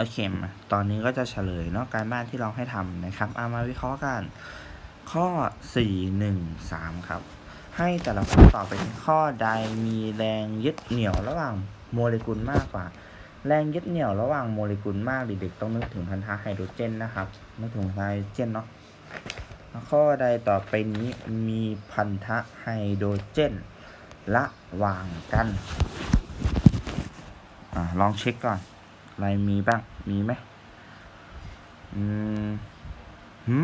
โอเคมาตอนนี้ก็จะเฉลยเนาะการบ้านที่เราให้ทำนะครับเอามาวิเคราะห์กัน ข้อ 4 1 3 ครับ ให้แต่ละคนตอบไปที่ข้อใดมีแรงยึดเหนี่ยวระหว่างโมเลกุลมากกว่า แรงยึดเหนี่ยวระหว่างโมเลกุลมากเด็กๆต้องนึกถึงพันธะไฮโดรเจนนะครับนึกถึงไฮโดรเจนเนาะข้อใดต่อไปนี้มีพันธะไฮโดรเจนระหว่างกันอะลองเช็คก่อน อะไรมีบ้าง มีไหมอืม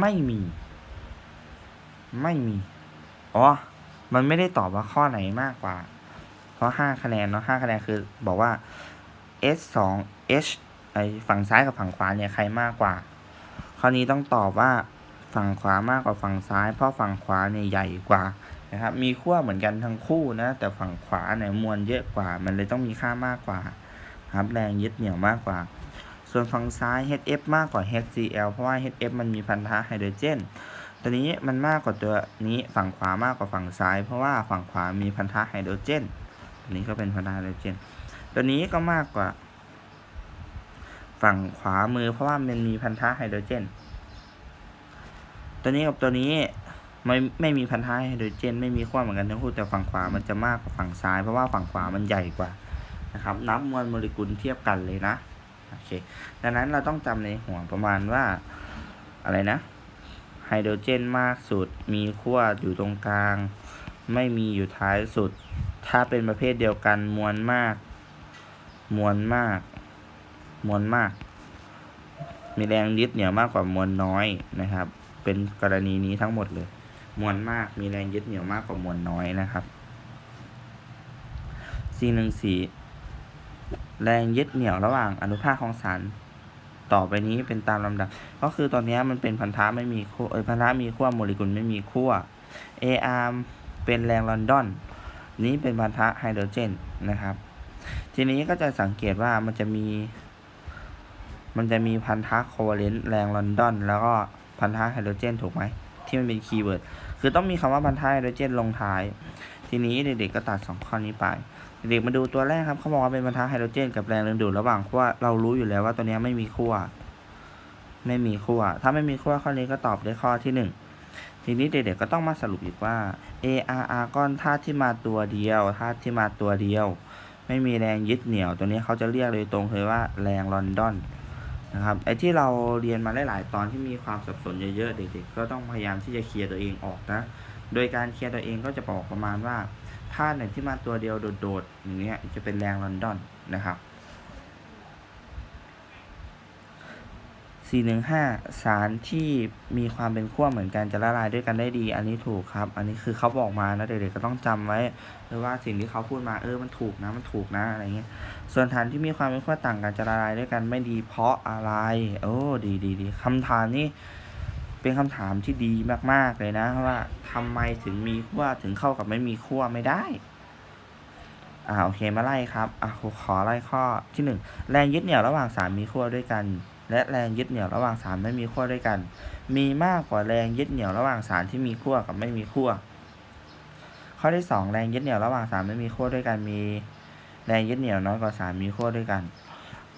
ไม่มี ไม่มี อ๋อ มันไม่ได้ตอบว่าข้อไหนมากกว่า เพราะห้าคะแนนเนาะห้าคะแนนคือ บอกว่า S สอง H ไอฝั่งซ้ายกับฝั่งขวาเนี่ยใครมากกว่าข้อนี้ต้องตอบว่าฝั่งขวามากกว่าฝั่งซ้าย เพราะฝั่งขวาเนี่ยใหญ่กว่านะครับ มีขั้วเหมือนกันทั้งคู่นะ แต่ฝั่งขวาเนี่ยมวลเยอะกว่า มันเลยต้องมีค่ามากกว่า ครับ แรงยึดเหนี่ยวมากกว่า ส่วนฝั่งซ้าย HF มากกว่า HCl เพราะว่า HF มันมีพันธะไฮโดรเจน ตัวนี้มันมากกว่าตัวนี้ฝั่งขวามากกว่าฝั่งซ้าย เพราะว่าฝั่งขวามีพันธะไฮโดรเจน ตัวนี้ก็เป็นพันธะไฮโดรเจน ตัวนี้ก็มากกว่า ฝั่งขวามือเพราะว่ามันมีพันธะไฮโดรเจน ตัวนี้กับตัวนี้ไม่ไม่มีพันธะไฮโดรเจน ไม่มีขั้วเหมือนกันทั้งคู่แต่ฝั่งขวามันจะมากกว่าฝั่งซ้าย เพราะว่าฝั่งขวามันใหญ่กว่า นะครับนับมวลโมเลกุลเทียบกันเลยนะโอเคดังนั้นเราต้องจำในหัวประมาณว่าอะไรนะไฮโดรเจนมากสุด มีขั้วอยู่ตรงกลาง ไม่มีอยู่ท้ายสุด ถ้าเป็นประเภทเดียวกันมวลมาก มวลมาก มวลมาก มีแรงยึดเหนี่ยวมากกว่ามวลน้อยนะครับ เป็นกรณีนี้ทั้งหมดเลย มวลมากมีแรงยึดเหนี่ยวมากกว่ามวลน้อยนะครับ C หนึ่งสี่ แรงยึดเหนี่ยวระหว่างอนุภาคของสารต่อไปนี้เป็นตามลำดับ ก็คือตอนนี้มันเป็นพันธะไม่มีขั้วเอยพันธะมีขั้วโมเลกุลไม่มีขั้ว AR เป็นแรงลอนดอน นี้เป็นพันธะไฮโดรเจนนะครับ ทีนี้ก็จะสังเกตว่ามันจะมี มันจะมีพันธะโคเวเลนต์แรงลอนดอน แล้วก็พันธะไฮโดรเจนถูกไหมที่มันเป็นคีย์เวิร์ดคือต้องมีคำว่าพันธะไฮโดรเจนลงท้าย ทีนี้เด็กๆก็ตัดสองข้อนี้ไป เด็กมาดูตัวแรกครับเขาบอกว่าเป็นพันธะไฮโดรเจน กับแรงดึงดูดระหว่างขั้วเรารู้อยู่แล้วว่าตัวนี้ไม่มีขั้วไม่มีขั้วถ้าไม่มีขั้วข้อนี้ก็ตอบได้ข้อที่หนึ่งทีนี้เด็กๆก็ต้องมาสรุปอีกว่า ARR ก้อนธาตุที่มาตัวเดียวธาตุที่มาตัวเดียว ไม่มีแรงยึดเหนี่ยว ตัวนี้เขาจะเรียกเลยตรงเลยว่าแรงลอนดอนนะครับไอ้ที่เราเรียนมาหลาย ๆ ตอนที่มีความสับสนเยอะๆเด็กๆก็ต้องพยายามที่จะเคลียร์ตัวเองออกนะ โดยการเคลียร์ตัวเองก็จะบอกประมาณว่า ธาตุไหนที่มาตัวเดียวโดดๆอย่างเงี้ยจะเป็นแรงลอนดอนนะครับ 415 สารที่มีความเป็นขั้วเหมือนกันจะละลายด้วยกันได้ดี อันนี้ถูกครับ อันนี้คือเขาบอกมานะเด็กๆก็ต้องจำไว้เลยว่าสิ่งที่เขาพูดมาเออมันถูกนะมันถูกนะอะไรเงี้ย ส่วนฐานที่มีความเป็นขั้วต่างกันจะละลายด้วยกันไม่ดีเพราะอะไร โอ้ดีดีดีคำถามนี้ เป็นคำถามที่ดีมาก ๆ เลยนะว่าทำไมถึงมีขั้วถึงเข้ากับไม่มีขั้วไม่ได้ อ่าโอเคมาไล่ครับอะขอไล่ข้อที่หนึ่งแรงยึดเหนี่ยวระหว่างสารมีขั้วด้วยกัน และแรงยึดเหนี่ยวระหว่างสารไม่มีขั้วด้วยกัน มีมากกว่าแรงยึดเหนี่ยวระหว่างสารที่มีขั้วกับไม่มีขั้วข้อที่สองแรงยึดเหนี่ยวระหว่างสารไม่มีขั้วด้วยกันมีแรงยึดเหนี่ยวน้อยกว่าสารมีขั้วด้วยกัน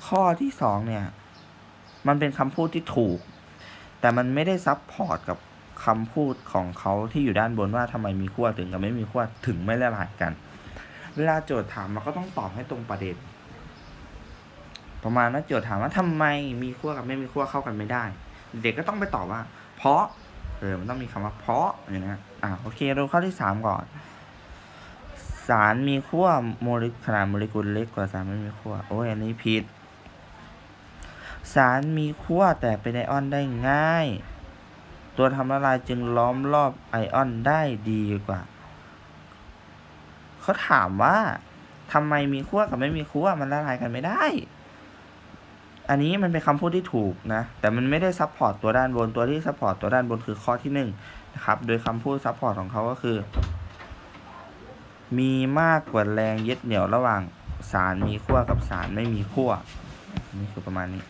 ข้อที่สองเนี่ยมันเป็นคำพูดที่ถูก แต่มันไม่ได้ซับพอร์ตกับคำพูดของเขาที่อยู่ด้านบนว่าทำไมมีขั้วถึงกับไม่มีขั้วถึงไม่ละลายกัน เวลาโจทย์ถามมันก็ต้องตอบให้ตรงประเด็น ประมาณว่าโจทย์ถามว่าทำไมมีขั้วกับไม่มีขั้วเข้ากันไม่ได้ เด็กก็ต้องไปตอบว่า เพราะเออมันต้องมีคำว่าเพราะอย่างนี้อ่าโอเคดูข้อที่สามก่อน สารมีขั้วโมเลกุลขนาดโมเลกุลเล็กกว่าสารไม่มีขั้วโอ้ยอันนี้ผิด สารมีขั้วแต่เป็นไอออนได้ง่าย ตัวทำละลายจึงล้อมรอบไอออนได้ดีกว่า เขาถามว่าทำไมมีขั้วกับไม่มีขั้วมันละลายกันไม่ได้ อันนี้มันเป็นคำพูดที่ถูกนะ แต่มันไม่ได้ซัพพอร์ตตัวด้านบน ตัวที่ซัพพอร์ตตัวด้านบนคือข้อที่หนึ่งนะครับ โดยคำพูดซัพพอร์ตของเขาก็คือ มีมากกว่าแรงยึดเหนี่ยวระหว่างสารมีขั้วกับสารไม่มีขั้วนี่คือประมาณนี้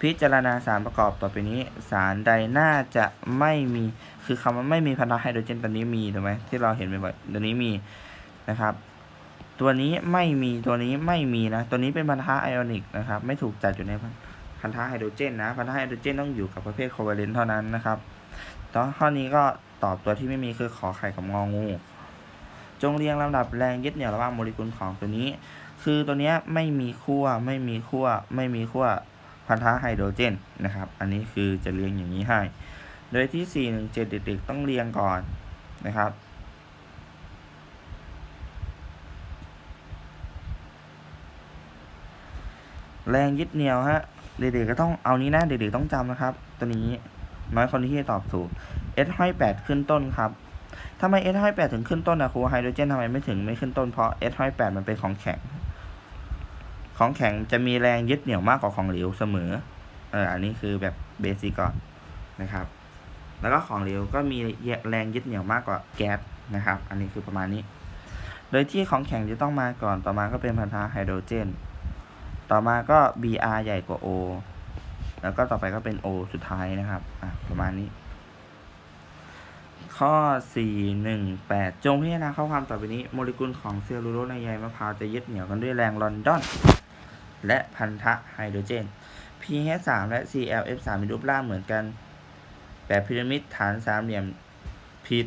พิจารณาสารประกอบต่อไปนี้สารใดน่าจะไม่มีคือคำว่าไม่มีพันธะไฮโดรเจนตัวนี้มีถูกไหมที่เราเห็นบ่อยๆตัวนี้มีนะครับ ตัวนี้ไม่มีตัวนี้ไม่มีนะ ตัวนี้เป็นพันธะไอออนิกนะครับ ไม่ถูกจัดอยู่ในพันธะไฮโดรเจนนะพันธะไฮโดรเจนต้องอยู่กับประเภทโคเวเลนต์เท่านั้นนะครับตอนข้อนี้ก็ตอบตัวที่ไม่มีคือขอไข่กับงองู จงเรียงลำดับแรงยึดเหนี่ยวระหว่างโมเลกุลของตัวนี้ คือตัวนี้ไม่มีขั้วไม่มีขั้วไม่มีขั้ว พันธะไฮโดรเจนนะครับ อันนี้คือจะเรียงอย่างนี้ให้ โดยที่ 417 เด็กๆต้องเรียงก่อนนะครับ แรงยึดเหนี่ยวฮะ เด็กๆก็ต้องเอานี้นะ เด็กๆต้องจำนะครับ ตัวนี้น้อยคนที่จะตอบถูก S ห้อย8ขึ้นต้นครับทำไม S ห้อย8ถึงขึ้นต้นนะครูไฮโดรเจนทำไมไม่ถึงไม่ขึ้นต้นเพราะ S ห้อย8มันเป็นของแข็ง ของแข็งจะมีแรงยึดเหนี่ยวมากกว่าของเหลวเสมอ เออ อันนี้คือแบบเบสิกก่อนนะครับ แล้วก็ของเหลวก็มีแรงยึดเหนี่ยวมากกว่าแก๊สนะครับ อันนี้คือประมาณนี้ โดยที่ของแข็งจะต้องมาก่อน ต่อมาก็เป็นพันธะไฮโดรเจน ต่อมาก็ Br ใหญ่กว่า O แล้วก็ต่อไปก็เป็น O สุดท้ายนะครับ อะ ประมาณนี้ ข้อ 418 จงพิจารณาข้อความต่อไปนี้ โมเลกุลของเซลลูโลสในใยมะพร้าวจะยึดเหนี่ยวกันด้วยแรงลอนดอน และพันธะไฮโดรเจน pH 3และ ClF 3มีรูปร่างเหมือนกันแบบพีระมิดฐานสามเหลี่ยมผิด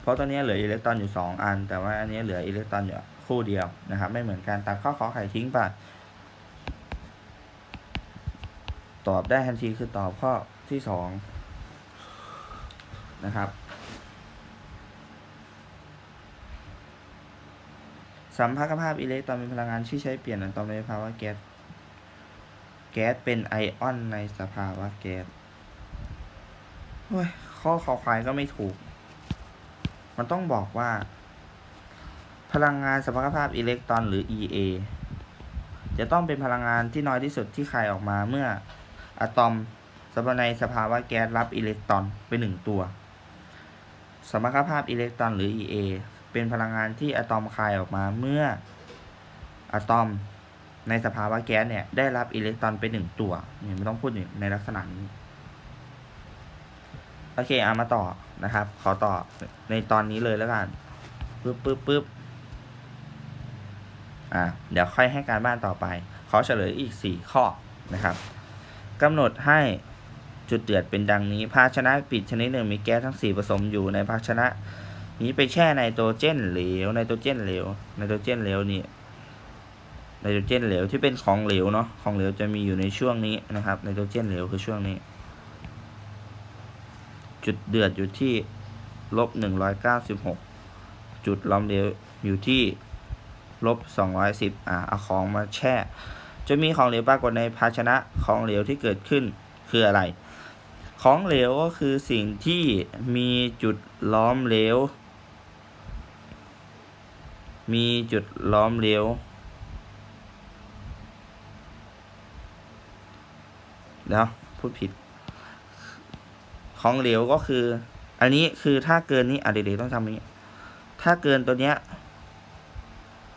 เพราะตัวนี้เหลืออิเล็กตรอนอยู่ 2 อัน แต่ว่าอันนี้เหลืออิเล็กตรอนอยู่คู่เดียวนะครับ ไม่เหมือนกันตัดข้อขอไข่ทิ้งไปตอบได้ทันทีคือตอบข้อที่สองนะครับ สัมพัทธภาพอิเล็กตรอนเป็นพลังงานที่ใช้เปลี่ยนอะตอมในภาวะแก๊ส แก๊สเป็นไอออนในสภาวะแก๊สเฮ้ยข้อขอควายก็ไม่ถูก มันต้องบอกว่า พลังงานสัมพัทธภาพอิเล็กตรอนหรือ EA จะต้องเป็นพลังงานที่น้อยที่สุดที่คายออกมาเมื่ออะตอมสภในสภาวะแก๊สรับอิเล็กตรอนไปหนึ่งตัว สมรรถภาพอิเล็กตรอนหรือ EA เป็นพลังงานที่อะตอมคายออกมาเมื่ออะตอมในสภาวะแก๊สเนี่ยได้รับอิเล็กตรอนไปหนึ่งตัวเนี่ยไม่ต้องพูดในลักษณะนี้โอเคเอามาต่อนะครับ ขอต่อในตอนนี้เลยแล้วกันปึ๊บปึ๊บปึ๊บอะเดี๋ยวค่อยให้การบ้านต่อไป ขอเฉลยอีก4ข้อนะครับกำหนดให้จุดเดือดเป็นดังนี้ ภาชนะปิดชนิดหนึ่งมีแก๊สทั้ง 4 ผสมอยู่ในภาชนะ นี้ไปแช่ไนโตรเจนเหลวไนโตรเจนเหลวไนโตรเจนเหลวนี่ไนโตรเจนเหลวที่เป็นของเหลวเนาะของเหลวจะมีอยู่ในช่วงนี้นะครับไนโตรเจนเหลวคือช่วงนี้ จุดเดือดอยู่ที่ลบหนึ่งร้อยเก้าสิบหกจุดล้อมเหลวอยู่ที่ลบสองร้อยสิบอ่าเอาของมาแช่ จะมีของเหลวปรากฏในภาชนะของเหลวที่เกิดขึ้นคืออะไร ของเหลวก็คือสิ่งที่มีจุดล้อมเหลว มีจุดล้อมเหลวเดี๋ยวพูดผิด ของเหลวก็คือ อันนี้คือถ้าเกินนี้อะเด็กๆต้องทำนี้ ถ้าเกินตัวเนี้ย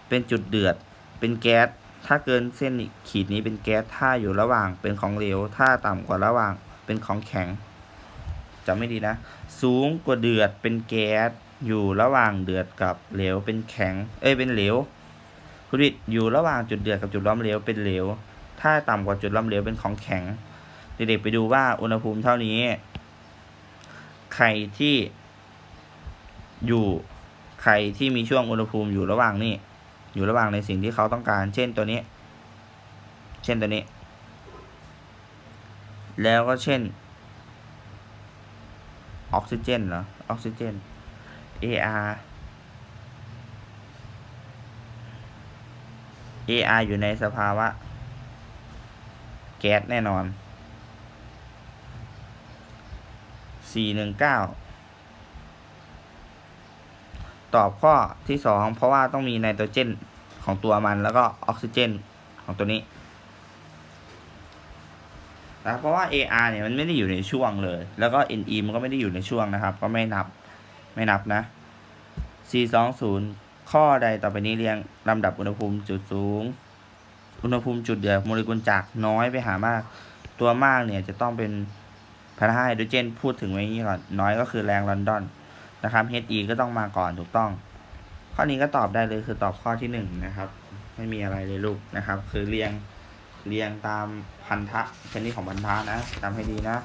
เป็นจุดเดือด เป็นแก๊ส ถ้าเกินเส้นขีดนี้เป็นแก๊ส ถ้าอยู่ระหว่างเป็นของเหลว ถ้าต่ำกว่าระหว่างเป็นของแข็งจำไม่ดีนะ สูงกว่าเดือดเป็นแก๊ส อยู่ระหว่างเดือดกับเหลวเป็นแข็ง เอ้ยเป็นเหลวคุณดิอยู่ระหว่างจุดเดือดกับจุดล้อมเหลวเป็นเหลว ถ้าต่ำกว่าจุดล้อมเหลวเป็นของแข็ง เด็กๆไปดูว่าอุณหภูมิเท่านี้ใครที่อยู่ใครที่มีช่วงอุณหภูมิอยู่ระหว่างนี้อยู่ระหว่างในสิ่งที่เขาต้องการ เช่นตัวนี้ เช่นตัวนี้ แล้วก็เช่นออกซิเจนเหรอออกซิเจน AR AR อยู่ในสภาวะ แก๊สแน่นอนสี่หนึ่งเก้าตอบข้อที่สองเพราะว่าต้องมีไนโตรเจนของตัวมันแล้วก็ออกซิเจนของตัวนี้นะเพราะว่า AR เนี่ยมันไม่ได้อยู่ในช่วงเลย แล้วก็ NE มันก็ไม่ได้อยู่ในช่วงนะครับ ก็ไม่นับ ไม่นับนะ 420 ข้อใดต่อไปนี้เรียงลำดับอุณหภูมิจุดสูง อุณหภูมิจุดเดือดโมเลกุลจากน้อยไปหามาก ตัวมากเนี่ยจะต้องเป็นพันธะไฮโดรเจนพูดถึงไว้นี้ก่อน น้อยก็คือแรงลอนดอนนะครับ He ก็ต้องมาก่อนถูกต้อง ข้อนี้ก็ตอบได้เลยคือตอบข้อที่หนึ่งนะครับ ไม่มีอะไรเลยลูกนะครับ คือเรียงเรียงตามพันธะชนิดของพันธะนะจำให้ดีนะ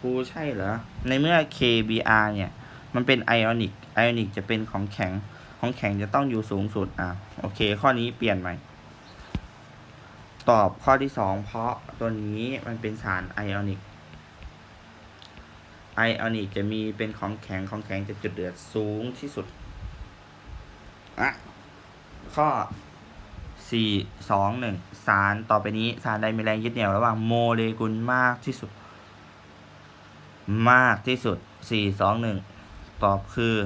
ครูใช่เหรอ ในเมื่อ KBR เนี่ย มันเป็นไอออนิก ไอออนิกจะเป็นของแข็ง ของแข็งจะต้องอยู่สูงสุด อะ โอเค ข้อนี้เปลี่ยนใหม่ ตอบข้อที่สองเพราะตัวนี้มันเป็นสารไอออนิก ไอออนิกจะมีเป็นของแข็ง ของแข็งจะจุดเดือดสูงที่สุด อะ ข้อสี่สองหนึ่งสารต่อไปนี้ สารใดมีแรงยึดเหนี่ยวระหว่างโมเลกุลมากที่สุด มากที่สุดสี่สองหนึ่งตอบคือ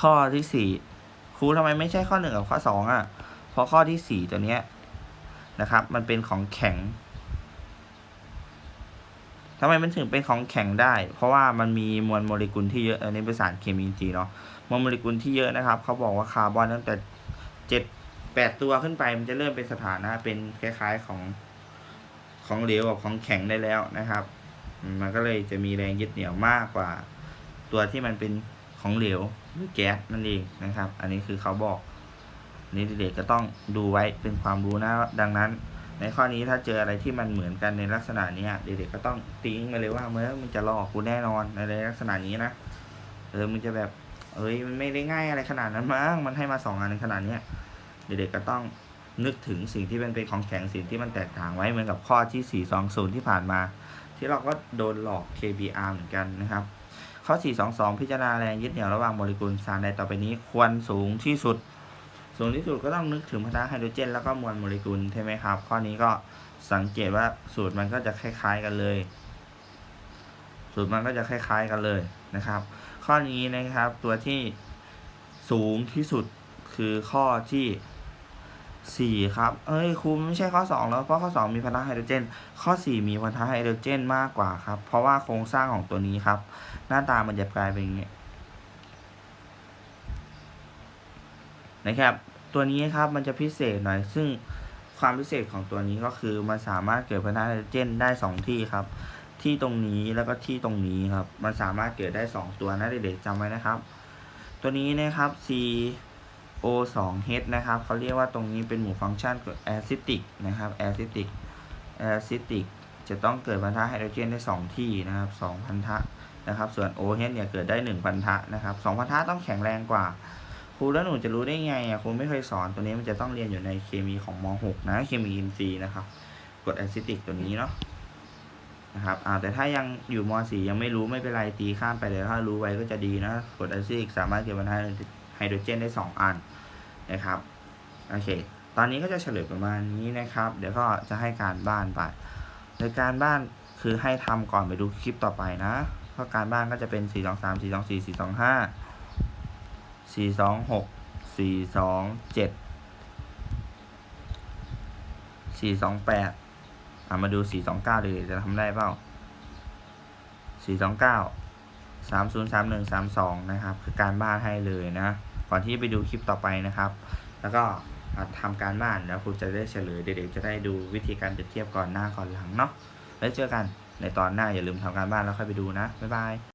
ข้อที่สี่ครูทำไมไม่ใช่ข้อหนึ่งกับข้อสองอะ เพราะข้อที่สี่ตัวเนี้ยนะครับ มันเป็นของแข็งทำไมมันถึงเป็นของแข็งได้ เพราะว่ามันมีมวลโมเลกุลที่เยอะอันนี้เป็นสารเคมีจริงๆเนาะ มวลโมเลกุลที่เยอะนะครับ เขาบอกว่าคาร์บอนตั้งแต่เจ็ด แปดตัวขึ้นไปมันจะเริ่มเป็นสถานะเป็นคล้ายๆของของเหลวกับของแข็งได้แล้วนะครับ มันก็เลยจะมีแรงยึดเหนี่ยวมากกว่า ตัวที่มันเป็นของเหลวหรือแก๊สนั่นเองนะครับ อันนี้คือเขาบอกนี่เด็กๆก็ต้องดูไว้เป็นความรู้นะ ดังนั้น ในข้อนี้ถ้าเจออะไรที่มันเหมือนกันในลักษณะนี้เด็กๆก็ต้องติ้งมาเลยว่าเมื่อมันจะหลอกกูแน่นอนในลักษณะนี้นะเออมันจะแบบ เอ้ยมันไม่ได้ง่ายอะไรขนาดนั้นมั้งมันให้มาสองอันขนาดเนี้ย เด็กๆก็ต้องนึกถึงสิ่งที่มันเป็นของแข็งสิ่งที่มันแตกต่างไว้เหมือนกับข้อที่ 420 ที่ผ่านมา ที่เราก็โดนหลอก KBR เหมือนกันนะครับ ข้อ 422 พิจารณาแรงยึดเหนี่ยวระหว่างโมเลกุลสารใดต่อไปนี้ควรสูงที่สุด สูงที่สุดก็ต้องนึกถึงพันธะไฮโดรเจน แล้วก็มวลโมเลกุลใช่ไหมครับ ข้อนี้ก็สังเกตว่าสูตรมันก็จะคล้าย ๆกันเลย สูตรมันก็จะคล้าย ๆกันเลยนะครับ ข้อนี้นะครับตัวที่สูงที่สุดคือข้อที่ สี่ครับเอ้ยครูมันไม่ใช่ข้อสองแล้วเพราะข้อสองมีพันธะไฮโดรเจน ข้อสี่มีพันธะไฮโดรเจนมากกว่าครับ เพราะว่าโครงสร้างของตัวนี้ครับ หน้าตามันจะกลายเป็นอย่างนี้นะครับ ตัวนี้ครับมันจะพิเศษหน่อย ซึ่งความพิเศษของตัวนี้ก็คือมันสามารถเกิดพันธะไฮโดรเจนได้สองที่ครับ ที่ตรงนี้แล้วก็ที่ตรงนี้ครับ มันสามารถเกิดได้สองตัวนะเด็กๆจำไว้นะครับ ตัวนี้นะครับ C O 2 H นะครับเขาเรียกว่าตรงนี้เป็นหมู่ฟังก์ชันเกิด acidic นะครับ acidic acidic จะต้องเกิดพันธะไฮโดรเจนได้ 2 ที่นะครับ2พันธะนะครับ ส่วน OH เนี่ยเกิดได้ 1 พันธะนะครับ2พันธะต้องแข็งแรงกว่า ครูแล้วหนูจะรู้ได้ไงอะครูไม่เคยสอนตัวนี้มันจะต้องเรียนอยู่ในเคมีของม .6 นะเคมีอินทรีย์นะครับกรด acidic ตัวนี้เนาะนะครับอ่าแต่ถ้ายังอยู่ม .4 ยังไม่รู้ไม่เป็นไรตีข้ามไปเลยถ้ารู้ไว้ก็จะดีนะกรด acidic สามารถเกิดพันธะ ไฮโดรเจนได้ 2 อันนะครับโอเค ตอนนี้ก็จะเฉลยประมาณนี้นะครับ เดี๋ยวก็จะให้การบ้านไปโดยการบ้านคือให้ทำก่อนไปดูคลิปต่อไปนะเพราะการบ้านก็จะเป็น 4 2 3 4 2 4 4 2 5 4 2 6 4 2 7 4 2 8อะมาดู 4 2 9เลยจะทำได้เปล่า 4 2 9 3 0 3 1 3 2 นะครับ คือการบ้านให้เลยนะ ก่อนที่จะไปดูคลิปต่อไปนะครับ แล้วก็ทำการบ้านแล้วครูจะได้เฉลยเด็กๆจะได้ดูวิธีการเปรียบเทียบก่อนหน้าก่อนหลังเนาะแล้วเจอกันในตอนหน้าอย่าลืมทำการบ้านแล้วค่อยไปดูนะบ๊ายบาย